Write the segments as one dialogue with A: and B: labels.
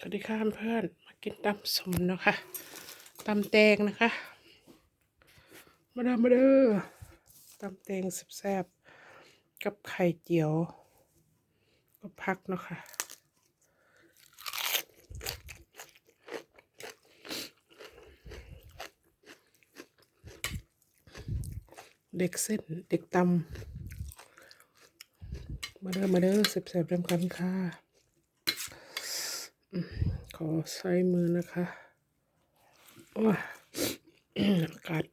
A: สวัสดีค่ะเพื่อนมากินตำสมนะคะตำแตงนะคะมาเด้อมาเด้อตำแตงแซ่บๆกับไข่เจียวก็พักนะคะเด็กเส้นเด็กตำมาเด้อมาเด้อแซ่บๆเริ่มกันค่ะ ขอใช้มือนะคะโอ้ยอากาศ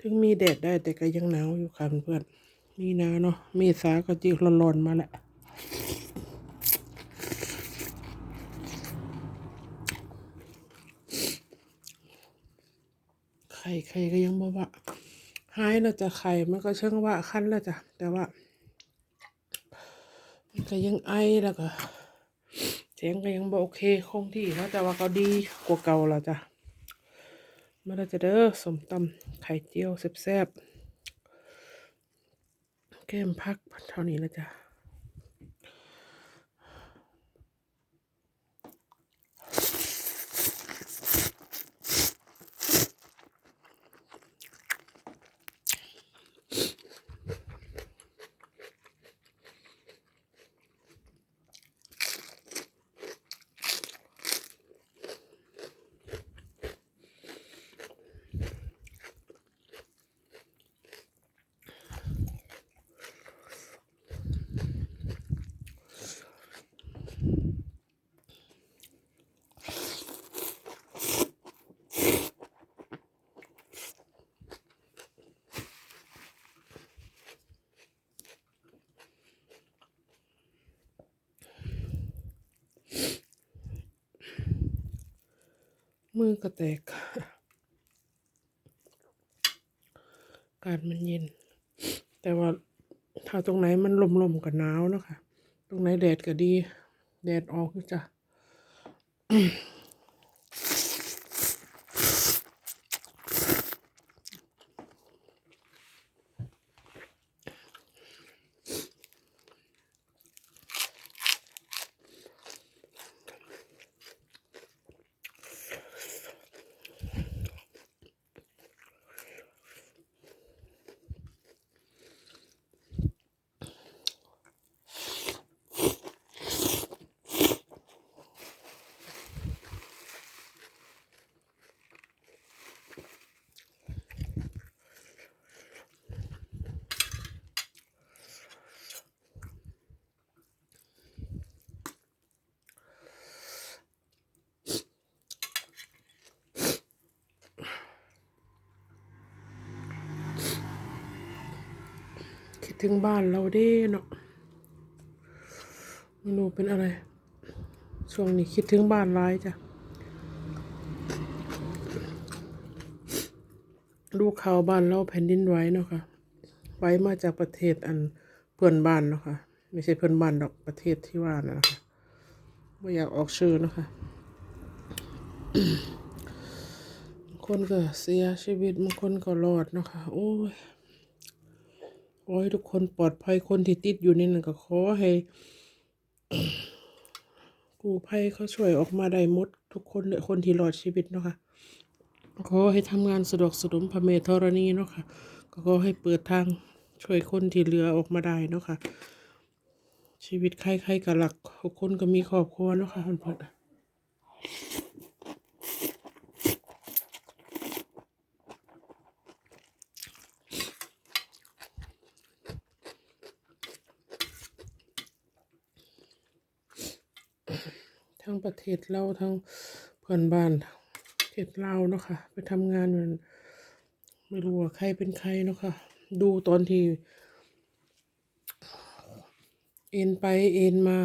A: ถึงมีแดดได้แต่ก็ยังหนาวอยู่ค่ะเพื่อนๆมีหนาวเนาะมีสาก็จีร้อนๆมาแหละไข่ไข่ก็ยังบ่ว่าหายแล้วจะไข่มันก็เชิงว่าคันแล้วจ้ะแต่ว่ามันก็ยังไอแล้วก็ สียงก็ยังบอโอเคคงที่นะแต่ว่าก็ดีกว่าเก่าแล้วจ้ะมาแล้วจะเด้อสมตำไข่เจียวแซ่บๆแก้มพักเท่านี้นะจ้ะ มือก็แตกอากาศมันเย็น แต่ว่าถ้าตรงไหนมันลมๆก็หนาวนะคะ ตรงไหนแดดก็ดี แดดออกก็จะ คิดถึงบ้านเราเด้เนาะไม่รู้เป็นอะไร ช่วงนี้คิดถึงบ้านร้ายจ้ะ ดูข่าวบ้านเราแผ่นดินไหวเนาะค่ะไหวมาจากประเทศอันเพื่อนบ้านเนาะค่ะ ไม่ใช่เพื่อนบ้านดอกประเทศที่ว่านะนะคะไม่อยากออกชื่อเนาะค่ะคนก็เสียชีวิตบางคนก็รอดเนาะค่ะโอ้ย อให้ทุกคนปลอดภัยคนที่ติดอยู่นี่นั่นก็ขอให้กู้ภัยเขาช่วยออกมาได้หมดทุกคนเลยคนที่รอดชีวิตเนาะค่ะขอให้ทำงานสะดวกสะดมพระเมธรณีเนาะค่ะก็ขอให้เปิดทางช่วยคนที่เหลือออกมาได้เนาะค่ะชีวิตใครๆกับหลักคนก็มีครอบครัวเนาะค่ะเพื่อน ทั้งประเทศเราทั้งเพื่อนบ้านประเทศเราเนาะค่ะ ไปทำงานอยู่นั่นไม่รู้ว่าใครเป็นใครเนาะค่ะ ดูตอนที่ เอ็นไปเอ็นมา